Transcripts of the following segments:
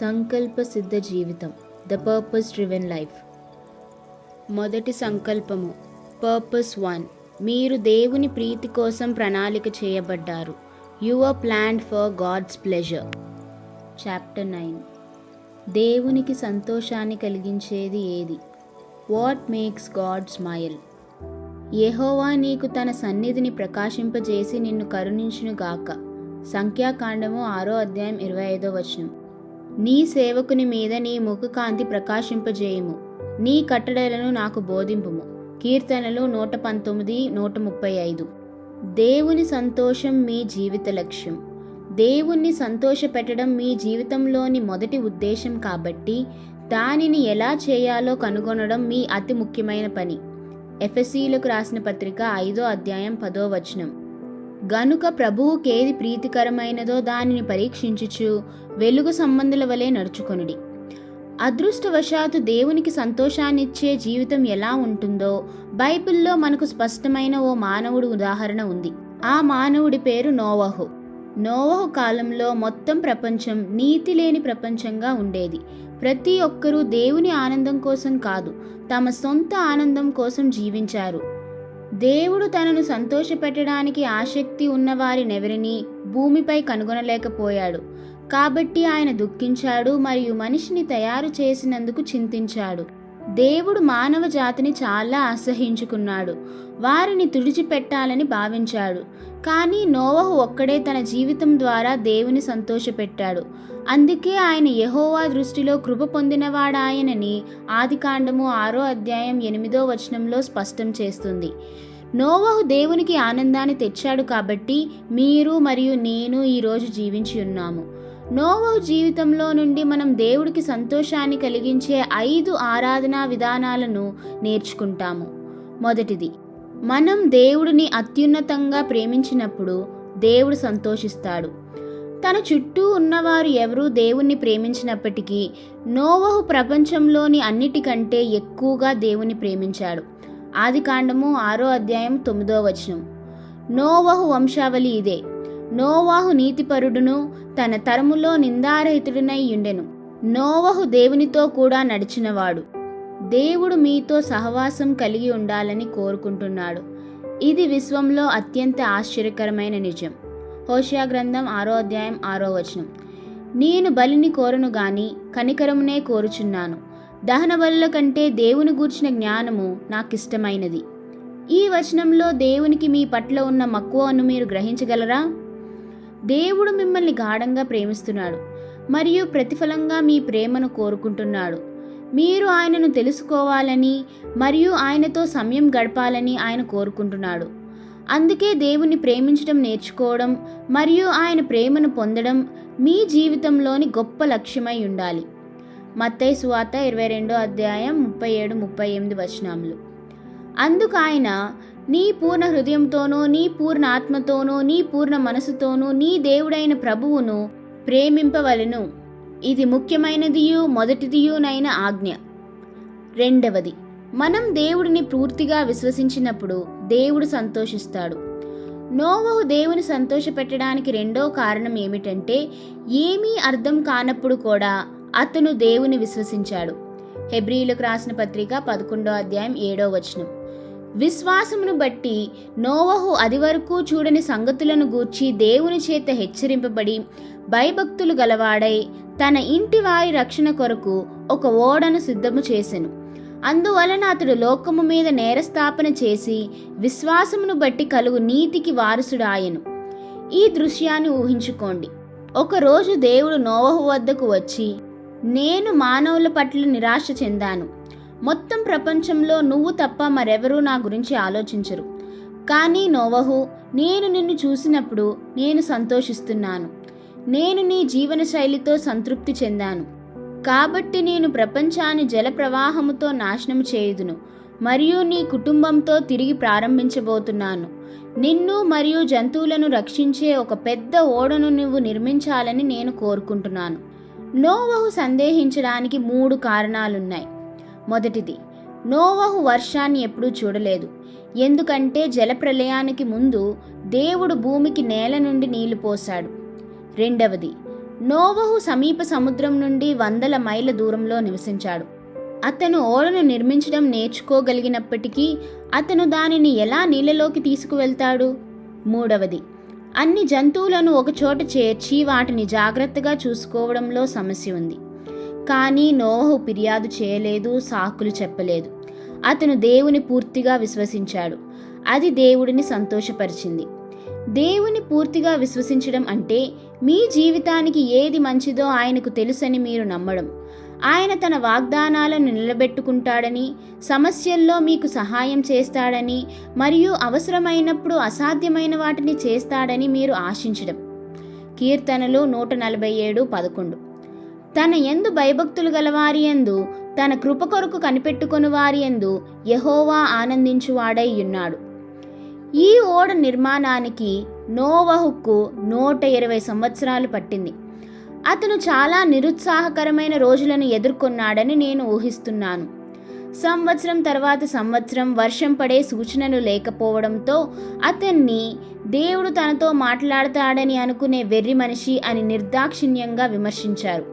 సంకల్ప సిద్ధ జీవితం ద పర్పస్ డ్రివెన్ లైఫ్ మొదటి సంకల్పము పర్పస్ వన్ మీరు దేవుని ప్రీతి కోసం ప్రణాళిక చేయబడ్డారు. You are planned for God's pleasure chapter nine దేవునికి సంతోషాన్ని కలిగించేది ఏది? What makes God smile Jehovah నీకు తన సన్నిధిని ప్రకాశింపజేసి నిన్ను కరుణించునుగాక. సంఖ్యాకాండము ఆరో అధ్యాయం ఇరవై ఐదో వచనం. నీ సేవకుని మీద నీ ముఖకాంతి ప్రకాశింపజేయము. నీ కట్టడలను నాకు బోధింపుము. కీర్తనలు నూట పంతొమ్మిది నూట ముప్పై ఐదు. దేవుని సంతోషం మీ జీవిత లక్ష్యం. దేవుణ్ణి సంతోషపెట్టడం మీ జీవితంలోని మొదటి ఉద్దేశం కాబట్టి దానిని ఎలా చేయాలో కనుగొనడం మీ అతి ముఖ్యమైన పని. ఎఫ్ఎస్సీలకు రాసిన పత్రిక ఐదో అధ్యాయం పదో వచనం. గనుక ప్రభువుకేది ప్రీతికరమైనదో దానిని పరీక్షించుచు వెలుగు సంబంధుల వలె నడుచుకొనుడి. అదృష్టవశాత్తు దేవునికి సంతోషాన్నిచ్చే జీవితం ఎలా ఉంటుందో బైబిల్లో మనకు స్పష్టమైన ఓ మానవుడు ఉదాహరణ ఉంది. ఆ మానవుడి పేరు నోవహు. నోవహు కాలంలో మొత్తం ప్రపంచం నీతి లేని ప్రపంచంగా ఉండేది. ప్రతి ఒక్కరూ దేవుని ఆనందం కోసం కాదు తమ సొంత ఆనందం కోసం జీవించారు. దేవుడు తనను సంతోషపెట్టడానికి ఆసక్తి ఉన్నవారినెవరినీ భూమిపై కనుగొనలేకపోయాడు. కాబట్టి ఆయన దుఃఖించాడు మరియు మనిషిని తయారు చేసినందుకు చింతించాడు. దేవుడు మానవ జాతిని చాలా అసహించుకున్నాడు. వారిని తుడిచిపెట్టాలని భావించాడు. కానీ నోవహు ఒక్కడే తన జీవితం ద్వారా దేవుని సంతోషపెట్టాడు. అందుకే ఆయన యహోవా దృష్టిలో కృప పొందినవాడాయనని ఆదికాండము ఆరో అధ్యాయం ఎనిమిదో వచనంలో స్పష్టం చేస్తుంది. నోవహు దేవునికి ఆనందాన్ని తెచ్చాడు కాబట్టి మీరు మరియు నేను ఈరోజు జీవించి ఉన్నాము. నోవహు జీవితంలో నుండి మనం దేవుడికి సంతోషాన్ని కలిగించే ఐదు ఆరాధనా విధానాలను నేర్చుకుంటాము. మొదటిది మనం దేవుడిని అత్యున్నతంగా ప్రేమించినప్పుడు దేవుడు సంతోషిస్తాడు. తన చుట్టూ ఉన్నవారు ఎవరూ దేవుణ్ణి ప్రేమించినప్పటికీ నోవహు ప్రపంచంలోని అన్నిటికంటే ఎక్కువగా దేవుని ప్రేమించాడు. ఆదికాండము ఆరో అధ్యాయం తొమ్మిదో వచనం. నోవహు వంశావళి ఇదే. నోవాహు నీతిపరుడును తన తరములో నిందారహితుడినై ఉండెను నోవహు దేవునితో కూడా నడిచినవాడు. దేవుడు మీతో సహవాసం కలిగి ఉండాలని కోరుకుంటున్నాడు. ఇది విశ్వంలో అత్యంత ఆశ్చర్యకరమైన నిజం. హోషియా గ్రంథం ఆరో అధ్యాయం ఆరో వచనం. నేను బలిని కోరను గాని కనికరమునే కోరుచున్నాను. దహన బలుల కంటే దేవుని గూర్చిన జ్ఞానము నాకిష్టమైనది. ఈ వచనంలో దేవునికి మీ పట్ల ఉన్న మక్కువను మీరు గ్రహించగలరా? దేవుడు మిమ్మల్ని గాఢంగా ప్రేమిస్తున్నాడు. మరియు ప్రతిఫలంగా మీ ప్రేమను కోరుకుంటున్నాడు. మీరు ఆయనను తెలుసుకోవాలని మరియు ఆయనతో సమయం గడపాలని ఆయన కోరుకుంటున్నాడు. అందుకే దేవుని ప్రేమించడం నేర్చుకోవడం మరియు ఆయన ప్రేమను పొందడం మీ జీవితంలోని గొప్ప లక్ష్యమై ఉండాలి. మత్తై సువార్త ఇరవై రెండో అధ్యాయం ముప్పై ఏడు ముప్పై ఎనిమిది వచనాములు. అందుకు ఆయన నీ పూర్ణ హృదయంతోనూ నీ పూర్ణ ఆత్మతోనూ నీ పూర్ణ మనసుతోనూ నీ దేవుడైన ప్రభువును ప్రేమింపవలెను. ఇది ముఖ్యమైనదియు మొదటిదియునైన ఆజ్ఞ. రెండవది మనం దేవుడిని పూర్తిగా విశ్వసించినప్పుడు దేవుడు సంతోషిస్తాడు. నోవహు దేవుని సంతోషపెట్టడానికి రెండో కారణం ఏమిటంటే ఏమీ అర్థం కానప్పుడు కూడా అతను దేవుని విశ్వసించాడు. హెబ్రియులకు రాసిన పత్రిక పదకొండో అధ్యాయం ఏడో వచనం. విశ్వాసమును బట్టి నోవహు అది వరకు చూడని సంగతులను గూర్చి దేవుని చేత హెచ్చరింపబడి భయభక్తులు గలవాడై తన ఇంటి వారి రక్షణ కొరకు ఒక ఓడను సిద్ధము చేసెను. అందువలన అతడు లోకము మీద నేరస్థాపన చేసి విశ్వాసమును బట్టి కలుగు నీతికి వారసుడాయను. ఈ దృశ్యాన్ని ఊహించుకోండి. ఒకరోజు దేవుడు నోవహు వద్దకు వచ్చి నేను మానవుల పట్ల నిరాశ చెందాను. మొత్తం ప్రపంచంలో నువ్వు తప్ప మరెవరూ నా గురించి ఆలోచించరు. కానీ నోవహు నేను నిన్ను చూసినప్పుడు నేను సంతోషిస్తున్నాను. నేను నీ జీవన శైలితో సంతృప్తి చెందాను. కాబట్టి నేను ప్రపంచాన్ని జల ప్రవాహముతో నాశనం చేయుదును మరియు నీ కుటుంబంతో తిరిగి ప్రారంభించబోతున్నాను. నిన్ను మరియు జంతువులను రక్షించే ఒక పెద్ద ఓడను నువ్వు నిర్మించాలని నేను కోరుకుంటున్నాను. నోవహు సందేహించడానికి మూడు కారణాలున్నాయి. మొదటిది నోవహు వర్షాన్ని ఎప్పుడూ చూడలేదు. ఎందుకంటే జలప్రలయానికి ముందు దేవుడు భూమికి నేల నుండి నీళ్ళు పోశాడు. రెండవది నోవహు సమీప సముద్రం నుండి వందల మైళ్ళ దూరంలో నివసించాడు. అతను ఓడను నిర్మించడం నేర్చుకోగలిగినప్పటికీ అతను దానిని ఎలా నీళ్ళలోకి తీసుకువెళ్తాడు? మూడవది అన్ని జంతువులను ఒకచోట చేర్చి వాటిని జాగ్రత్తగా చూసుకోవడంలో సమస్య ఉంది. కానీ నోవహు ఫిర్యాదు చేయలేదు సాకులు చెప్పలేదు. అతను దేవుని పూర్తిగా విశ్వసించాడు. అది దేవుడిని సంతోషపరిచింది. దేవుని పూర్తిగా విశ్వసించడం అంటే మీ జీవితానికి ఏది మంచిదో ఆయనకు తెలుసని మీరు నమ్మడం. ఆయన తన వాగ్దానాలను నిలబెట్టుకుంటాడని సమస్యల్లో మీకు సహాయం చేస్తాడని మరియు అవసరమైనప్పుడు అసాధ్యమైన వాటిని చేస్తాడని మీరు ఆశించడం. కీర్తనలు నూట నలభై ఏడు పదకొండు. తన ఎందు భయభక్తులు గలవారి ఎందు తన కృప కొరకు కనిపెట్టుకుని వారి ఎందు యహోవా ఆనందించువాడై ఉన్నాడు. ఈ ఓడ నిర్మాణానికి నోవహుకు నూట ఇరవై సంవత్సరాలు పట్టింది. అతను చాలా నిరుత్సాహకరమైన రోజులను ఎదుర్కొన్నాడని నేను ఊహిస్తున్నాను. సంవత్సరం తర్వాత సంవత్సరం వర్షం పడే సూచనలు లేకపోవడంతో అతన్ని దేవుడు తనతో మాట్లాడతాడని అనుకునే వెర్రి మనిషి అని నిర్దాక్షిణ్యంగా విమర్శించారు.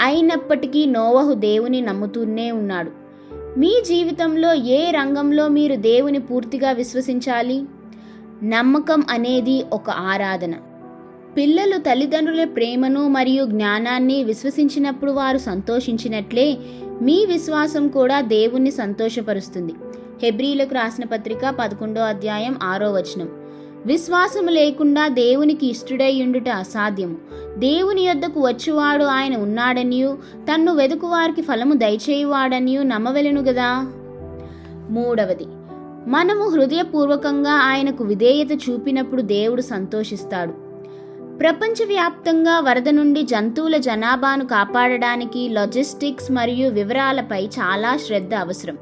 అయినప్పటికీ నోవహు దేవుని నమ్ముతూనే ఉన్నాడు. మీ జీవితంలో ఏ రంగంలో మీరు దేవుని పూర్తిగా విశ్వసించాలి? నమ్మకం అనేది ఒక ఆరాధన. పిల్లలు తల్లిదండ్రుల ప్రేమను మరియు జ్ఞానాన్ని విశ్వసించినప్పుడు వారు సంతోషించినట్లే మీ విశ్వాసం కూడా దేవుణ్ణి సంతోషపరుస్తుంది. హెబ్రీలకు రాసిన పత్రిక పదకొండో అధ్యాయం ఆరో వచనం. విశ్వాసము లేకుండా దేవునికి ఇష్టడై ఉండుట అసాధ్యము. దేవుని యొద్దకు వచ్చువాడు ఆయన ఉన్నాడనియు తన్ను వెదుకువారికి ఫలము దయచేయువాడనియు నమ్మవెలను గదా? మూడవది మనము హృదయపూర్వకంగా ఆయనకు విధేయత చూపినప్పుడు దేవుడు సంతోషిస్తాడు. ప్రపంచవ్యాప్తంగా వరద నుండి జంతువుల జనాభాను కాపాడడానికి లాజిస్టిక్స్ మరియు వివరాలపై చాలా శ్రద్ధ అవసరం.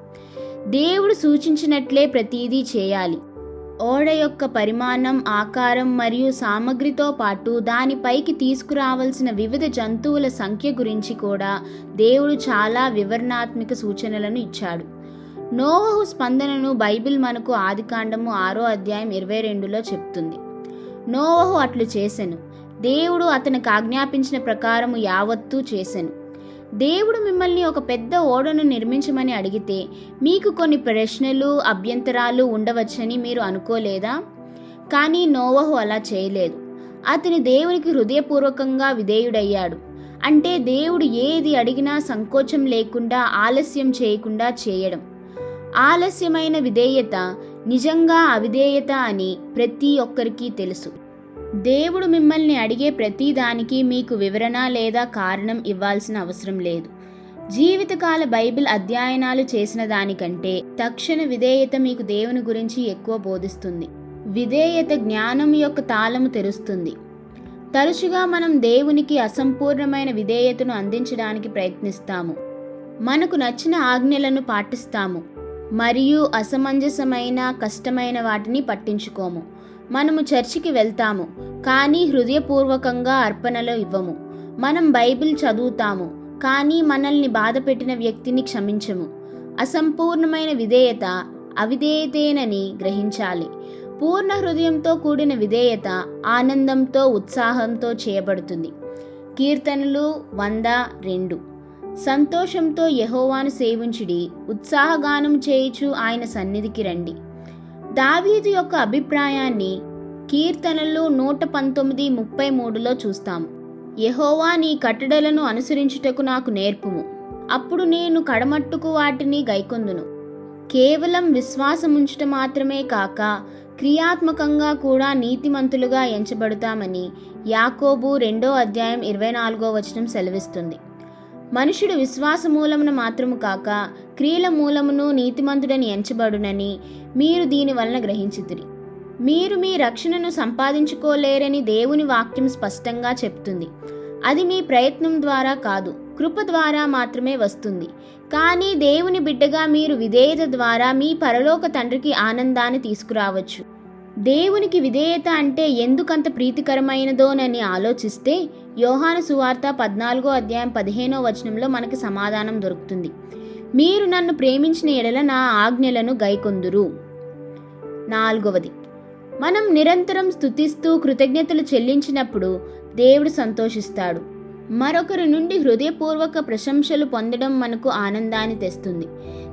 దేవుడు సూచించినట్లే ప్రతీదీ చేయాలి. ఓడ యొక్క పరిమాణం ఆకారం మరియు సామగ్రితో పాటు దానిపైకి తీసుకురావాల్సిన వివిధ జంతువుల సంఖ్య గురించి కూడా దేవుడు చాలా వివరణాత్మక సూచనలను ఇచ్చాడు. నోవహు స్పందనను బైబిల్ మనకు ఆదికాండము ఆరో అధ్యాయం ఇరవై రెండులో చెప్తుంది. నోవహు అట్లు చేసెను. దేవుడు అతనికి ఆజ్ఞాపించిన ప్రకారము యావత్తూ చేసెను. దేవుడు మిమ్మల్ని ఒక పెద్ద ఓడను నిర్మించమని అడిగితే మీకు కొన్ని ప్రశ్నలు అభ్యంతరాలు ఉండవచ్చని మీరు అనుకోలేదా? కానీ నోవహు అలా చేయలేదు. అతని దేవునికి హృదయపూర్వకంగా విధేయుడయ్యాడు. అంటే దేవుడు ఏది అడిగినా సంకోచం లేకుండా ఆలస్యం చేయకుండా చేయడం. ఆలస్యమైన విధేయత నిజంగా అవిధేయత అని ప్రతి ఒక్కరికి తెలుసు. దేవుడు మిమ్మల్ని అడిగే ప్రతి దానికి మీకు వివరణ లేదా కారణం ఇవ్వాల్సిన అవసరం లేదు. జీవితకాల బైబిల్ అధ్యయనాలు చేసిన దానికంటే తక్షణ విధేయత మీకు దేవుని గురించి ఎక్కువ బోధిస్తుంది. విధేయత జ్ఞానం యొక్క తాళము తెరుస్తుంది. తరచుగా మనం దేవునికి అసంపూర్ణమైన విధేయతను అందించడానికి ప్రయత్నిస్తాము. మనకు నచ్చిన ఆజ్ఞలను పాటిస్తాము. మరియు అసమంజసమైన కష్టమైన వాటిని పట్టించుకోము. మనము చర్చికి వెళ్తాము కానీ హృదయపూర్వకంగా అర్పణలు ఇవ్వము. మనం బైబిల్ చదువుతాము కానీ మనల్ని బాధపెట్టిన వ్యక్తిని క్షమించము. అసంపూర్ణమైన విధేయత అవిధేయతేనని గ్రహించాలి. పూర్ణ హృదయంతో కూడిన విధేయత ఆనందంతో ఉత్సాహంతో చేయబడుతుంది. కీర్తనలు వంద రెండు. సంతోషంతో యహోవాను సేవించుడి ఉత్సాహగానం చేయుచు ఆయన సన్నిధికి రండి. దావీదు యొక్క అభిప్రాయాన్ని కీర్తనలు నూట పంతొమ్మిది ముప్పై మూడులో చూస్తాము యహోవా నీ కట్టడలను అనుసరించుటకు నాకు నేర్పుము. అప్పుడు నేను కడమట్టుకు వాటిని గైకొందును. కేవలం విశ్వాసముంచుట మాత్రమే కాక క్రియాత్మకంగా కూడా నీతిమంతులుగా ఎంచబడతామని యాకోబు రెండో అధ్యాయం ఇరవై నాలుగో వచనం సెలవిస్తుంది. మనుషుడు విశ్వాస మూలమున మాత్రము కాక క్రియల మూలమును నీతిమంతుడని ఎంచబడునని మీరు దీని వలన గ్రహించితిరి. మీరు మీ రక్షణను సంపాదించుకోలేరని దేవుని వాక్యం స్పష్టంగా చెప్తుంది. అది మీ ప్రయత్నం ద్వారా కాదు కృప ద్వారా మాత్రమే వస్తుంది. కానీ దేవుని బిడ్డగా మీరు విధేయత ద్వారా మీ పరలోక తండ్రికి ఆనందాన్ని తీసుకురావచ్చు. దేవునికి విధేయత అంటే ఎందుకంత ప్రీతికరమైనదోనని ఆలోచిస్తే యోహాను సువార్త పద్నాలుగో అధ్యాయం పదిహేనో వచనంలో మనకి సమాధానం దొరుకుతుంది. మీరు నన్ను ప్రేమించిన ఎడల నా ఆజ్ఞలను గైకొందురు. నాలుగవది. మనం నిరంతరం స్థుతిస్తూ కృతజ్ఞతలు చెల్లించినప్పుడు దేవుడు సంతోషిస్తాడు. మరొకరి నుండి హృదయపూర్వక ప్రశంసలు పొందడం మనకు ఆనందాన్ని తెస్తుంది.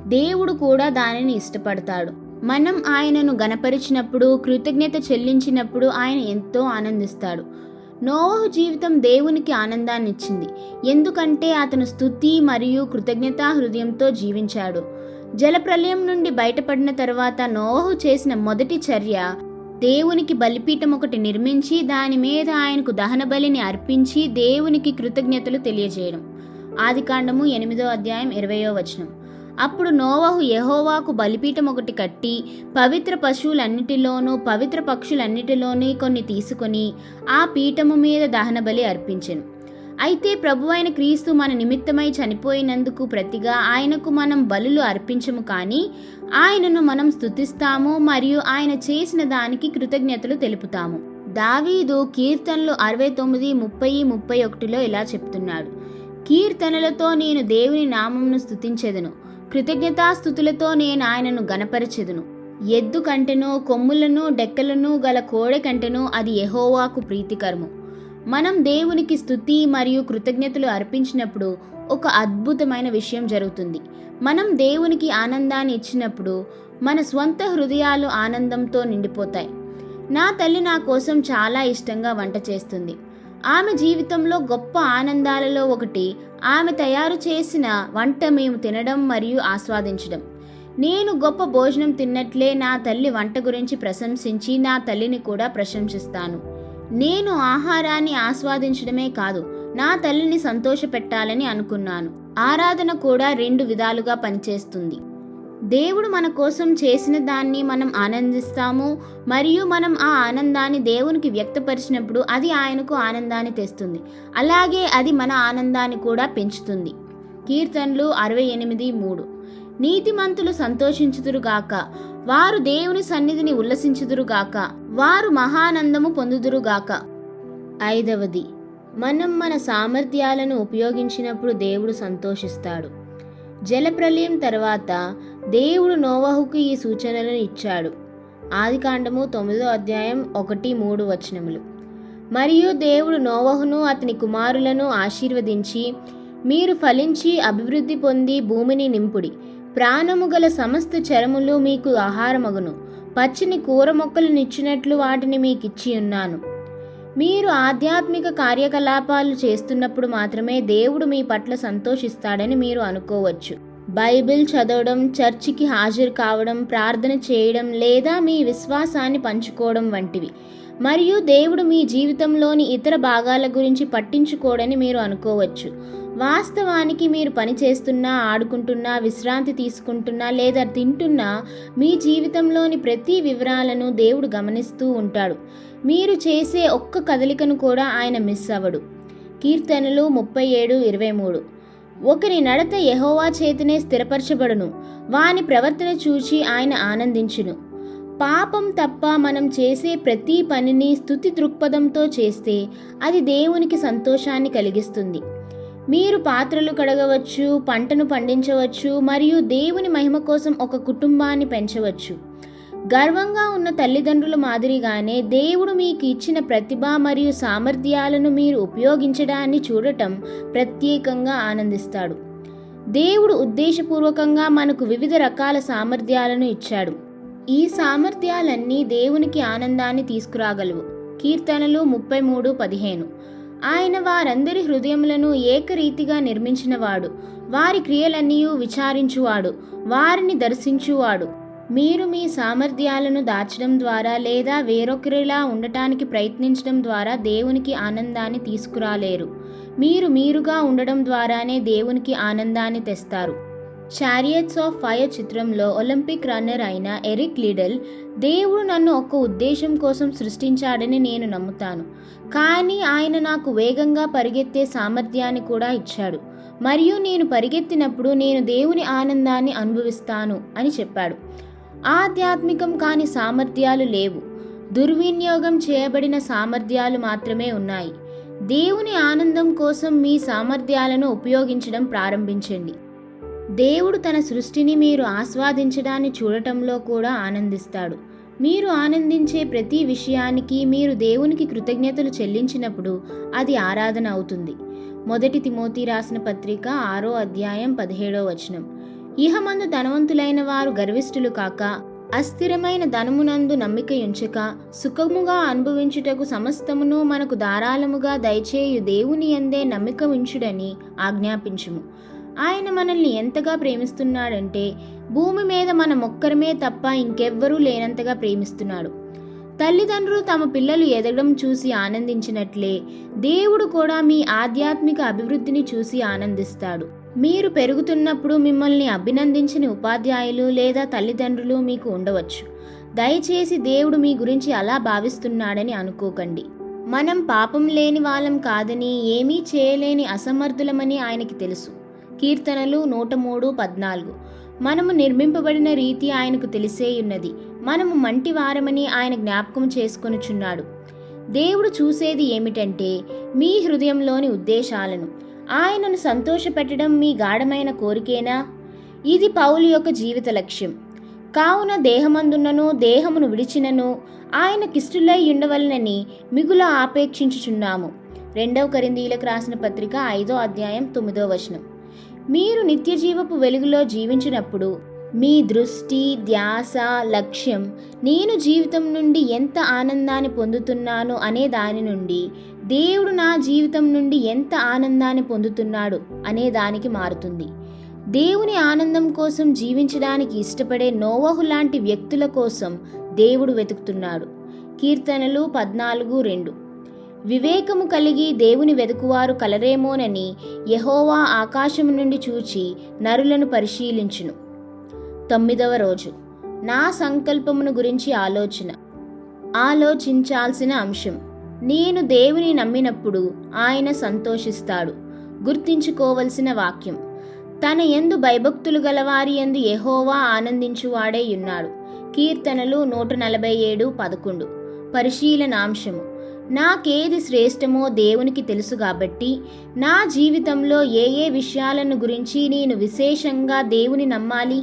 దేవుడు కూడా దానిని ఇష్టపడతాడు. మనం ఆయనను గనపరిచినప్పుడు కృతజ్ఞత చెల్లించినప్పుడు ఆయన ఎంతో ఆనందిస్తాడు. నోవహు జీవితం దేవునికి ఆనందాన్ని ఇచ్చింది ఎందుకంటే అతను స్థుతి మరియు కృతజ్ఞతా హృదయంతో జీవించాడు. జలప్రలయం నుండి బయటపడిన తర్వాత నోవహు చేసిన మొదటి చర్య దేవునికి బలిపీఠం ఒకటి నిర్మించి దాని మీద ఆయనకు దహన బలిని అర్పించి దేవునికి కృతజ్ఞతలు తెలియజేయడం. ఆదికాండము ఎనిమిదో అధ్యాయం ఇరవయో వచనం. అప్పుడు నోవహు యహోవాకు బలిపీఠం ఒకటి కట్టి పవిత్ర పశువులన్నిటిలోనూ పవిత్ర పక్షులన్నిటిలోనూ కొన్ని తీసుకొని ఆ పీఠము మీద దహన బలి అర్పించెను. అయితే ప్రభువైన క్రీస్తు మన నిమిత్తమై చనిపోయినందుకు ప్రతిగా ఆయనకు మనం బలులు అర్పించము కానీ ఆయనను మనం స్థుతిస్తాము మరియు ఆయన చేసిన దానికి కృతజ్ఞతలు తెలుపుతాము. దావీదు కీర్తనలు అరవై తొమ్మిది ముప్పై ముప్పై ఒకటిలో ఇలా చెప్తున్నాడు. కీర్తనలతో నేను దేవుని నామమును స్థుతించెదను కృతజ్ఞతాస్థుతులతో నేను ఆయనను గనపరచెదను ఎద్దు కంటెను కొమ్ములను డెక్కలను గల కోడె కంటెను అది ఎహోవాకు ప్రీతికరము. మనం దేవునికి స్థుతి మరియు కృతజ్ఞతలు అర్పించినప్పుడు ఒక అద్భుతమైన విషయం జరుగుతుంది. మనం దేవునికి ఆనందాన్ని ఇచ్చినప్పుడు మన స్వంత హృదయాలు ఆనందంతో నిండిపోతాయి. నా తల్లి నా కోసం చాలా ఇష్టంగా వంట చేస్తుంది. ఆమె జీవితంలో గొప్ప ఆనందాలలో ఒకటి ఆమె తయారు చేసిన వంట మేము తినడం మరియు ఆస్వాదించడం. నేను గొప్ప భోజనం తిన్నట్లే నా తల్లి వంట గురించి ప్రశంసించి నా తల్లిని కూడా ప్రశంసిస్తాను. నేను ఆహారాన్ని ఆస్వాదించడమే కాదు నా తల్లిని సంతోషపెట్టాలని అనుకున్నాను. ఆరాధన కూడా రెండు విధాలుగా పనిచేస్తుంది. దేవుడు మన కోసం చేసిన దాన్ని మనం ఆనందిస్తాము మరియు మనం ఆ ఆనందాన్ని దేవునికి వ్యక్తపరిచినప్పుడు అది ఆయనకు ఆనందాన్ని తెస్తుంది. అలాగే అది మన ఆనందాన్ని కూడా పెంచుతుంది. కీర్తనలు అరవై ఎనిమిది మూడు. నీతిమంతులు సంతోషించుదురుగాక వారు దేవుని సన్నిధిని ఉల్లసించుదురుగాక వారు మహానందము పొందుదురుగాక ఐదవది మనం మన సామర్థ్యాలను ఉపయోగించినప్పుడు దేవుడు సంతోషిస్తాడు. జలప్రలయం తర్వాత దేవుడు నోవహుకు ఈ సూచనలను ఇచ్చాడు. ఆదికాండము తొమ్మిదో అధ్యాయం ఒకటి మూడు వచనములు. మరియు దేవుడు నోవహును అతని కుమారులను ఆశీర్వదించి మీరు ఫలించి అభివృద్ధి పొంది భూమిని నింపుడి. ప్రాణము గల సమస్త చరములు మీకు ఆహారమగును. పచ్చని కూర మొక్కలు నిచ్చినట్లు వాటిని మీకిచ్చి ఉన్నాను. మీరు ఆధ్యాత్మిక కార్యకలాపాలు చేస్తున్నప్పుడు మాత్రమే దేవుడు మీ పట్ల సంతోషిస్తాడని మీరు అనుకోవచ్చు. బైబిల్ చదవడం చర్చికి హాజరు కావడం ప్రార్థన చేయడం లేదా మీ విశ్వాసాన్ని పంచుకోవడం వంటివి. మరియు దేవుడు మీ జీవితంలోని ఇతర భాగాల గురించి పట్టించుకోడని మీరు అనుకోవచ్చు. వాస్తవానికి మీరు పని చేస్తున్నా ఆడుకుంటున్నా విశ్రాంతి తీసుకుంటున్నా లేదా తింటున్నా మీ జీవితంలోని ప్రతి వివరాలను దేవుడు గమనిస్తూ ఉంటాడు. మీరు చేసే ఒక్క కదలికను కూడా ఆయన మిస్ అవ్వడు. కీర్తనలు ముప్పై ఏడు ఇరవై మూడు. ఒకరి నడత యహోవా చేతనే స్థిరపరచబడును. వాని ప్రవర్తన చూచి ఆయన ఆనందించును. పాపం తప్ప మనం చేసే ప్రతి పనిని స్థుతి దృక్పథంతో చేస్తే అది దేవునికి సంతోషాన్ని కలిగిస్తుంది. మీరు పాత్రలు కడగవచ్చు పంటను పండించవచ్చు మరియు దేవుని మహిమ కోసం ఒక కుటుంబాన్ని పెంచవచ్చు. గర్వంగా ఉన్న తల్లిదండ్రుల మాదిరిగానే దేవుడు మీకు ఇచ్చిన ప్రతిభ మరియు సామర్థ్యాలను మీరు ఉపయోగించడాన్ని చూడటం ప్రత్యేకంగా ఆనందిస్తాడు. దేవుడు ఉద్దేశపూర్వకంగా మనకు వివిధ రకాల సామర్థ్యాలను ఇచ్చాడు. ఈ సామర్థ్యాలన్నీ దేవునికి ఆనందాన్ని తీసుకురాగలవు. కీర్తనలు ముప్పై మూడు పదిహేను. ఆయన వారందరి హృదయములను ఏకరీతిగా నిర్మించినవాడు. వారి క్రియలన్నీ విచారించువాడు. వారిని దర్శించువాడు. మీరు మీ సామర్థ్యాలను దాచడం ద్వారా లేదా వేరొకరిలా ఉండటానికి ప్రయత్నించడం ద్వారా దేవునికి ఆనందాన్ని తీసుకురాలేరు. మీరు మీరుగా ఉండడం ద్వారానే దేవునికి ఆనందాన్ని తెస్తారు. చారియట్స్ ఆఫ్ ఫైర్ చిత్రంలో ఒలింపిక్ రన్నర్ అయిన ఎరిక్ లిడల్ దేవుడు నన్ను ఒక ఉద్దేశం కోసం సృష్టించాడని నేను నమ్ముతాను. కానీ ఆయన నాకు వేగంగా పరిగెత్తే సామర్థ్యాన్ని కూడా ఇచ్చాడు. మరియు నేను పరిగెత్తినప్పుడు నేను దేవుని ఆనందాన్ని అనుభవిస్తాను అని చెప్పాడు. ఆధ్యాత్మికం కాని సామర్థ్యాలు లేవు. దుర్వినియోగం చేయబడిన సామర్థ్యాలు మాత్రమే ఉన్నాయి. దేవుని ఆనందం కోసం మీ సామర్థ్యాలను ఉపయోగించడం ప్రారంభించండి. దేవుడు తన సృష్టిని మీరు ఆస్వాదించడాన్ని చూడటంలో కూడా ఆనందిస్తాడు. మీరు ఆనందించే ప్రతి విషయానికి మీరు దేవునికి కృతజ్ఞతలు చెల్లించినప్పుడు అది ఆరాధన అవుతుంది. మొదటి తిమోతి రాసిన పత్రిక ఆరో అధ్యాయం పదిహేడో వచనం. ఇహమందు ధనవంతులైన వారు గర్విష్ఠులు కాక అస్థిరమైన ధనమునందు నమ్మిక ఉంచక సుఖముగా అనుభవించుటకు సమస్తమును మనకు ధారాళముగా దయచేయు దేవుని ఎందే నమ్మిక ఉంచుడని ఆజ్ఞాపించుము. ఆయన మనల్ని ఎంతగా ప్రేమిస్తున్నాడంటే భూమి మీద మన ఒక్కరమే తప్ప ఇంకెవ్వరూ లేనంతగా ప్రేమిస్తున్నాడు. తల్లిదండ్రులు తమ పిల్లలు ఎదగడం చూసి ఆనందించినట్లే దేవుడు కూడా మీ ఆధ్యాత్మిక అభివృద్ధిని చూసి ఆనందిస్తాడు. మీరు పెరుగుతున్నప్పుడు మిమ్మల్ని అభినందించని ఉపాధ్యాయులు లేదా తల్లిదండ్రులు మీకు ఉండవచ్చు. దయచేసి దేవుడు మీ గురించి అలా భావిస్తున్నాడని అనుకోకండి. మనం పాపం లేని వాళ్ళం కాదని ఏమీ చేయలేని అసమర్థులమని ఆయనకి తెలుసు. కీర్తనలు నూట మూడు పద్నాలుగు. మనము నిర్మింపబడిన రీతి ఆయనకు తెలిసేయున్నది మనము మంటి వారమని ఆయన జ్ఞాపకం చేసుకొనుచున్నాడు. దేవుడు చూసేది ఏమిటంటే మీ హృదయంలోని ఉద్దేశాలను. ఆయనను సంతోషపెట్టడం మీ గాఢమైన కోరికేనా? ఇది పౌలు యొక్క జీవిత లక్ష్యం. కావున దేహమందున్నను దేహమును విడిచినను ఆయనకిష్టులై ఉండవలనని మిగుల ఆపేక్షించుచున్నాము. రెండవ కరిందీలకు రాసిన పత్రిక ఐదో అధ్యాయం తొమ్మిదో వచనం. మీరు నిత్యజీవపు వెలుగులో జీవించినప్పుడు మీ దృష్టి ధ్యాస లక్ష్యం నేను జీవితం నుండి ఎంత ఆనందాన్ని పొందుతున్నాను అనే దాని నుండి దేవుడు నా జీవితం నుండి ఎంత ఆనందాన్ని పొందుతున్నాడు అనే దానికి మారుతుంది. దేవుని ఆనందం కోసం జీవించడానికి ఇష్టపడే నోవహు లాంటి వ్యక్తుల కోసం దేవుడు వెతుకుతున్నాడు. కీర్తనలు పద్నాలుగు రెండు. వివేకము కలిగి దేవుని వెతుకువారు కలరేమోనని యహోవా ఆకాశము నుండి చూచి నరులను పరిశీలించును. తొమ్మిదవ రోజు. నా సంకల్పమును గురించి ఆలోచన. ఆలోచించాల్సిన అంశం. నేను దేవుని నమ్మినప్పుడు ఆయన సంతోషిస్తాడు. గుర్తించుకోవలసిన వాక్యం. తన ఎందు భయభక్తులు గలవారి ఎందు ఎహోవా ఆనందించువాడే ఉన్నాడు. కీర్తనలు నూట నలభై ఏడు పదకొండు. పరిశీలనాంశము నాకేది శ్రేష్టమో దేవునికి తెలుసు కాబట్టి నా జీవితంలో ఏ ఏ విషయాలను గురించి నేను విశేషంగా దేవుని నమ్మాలి?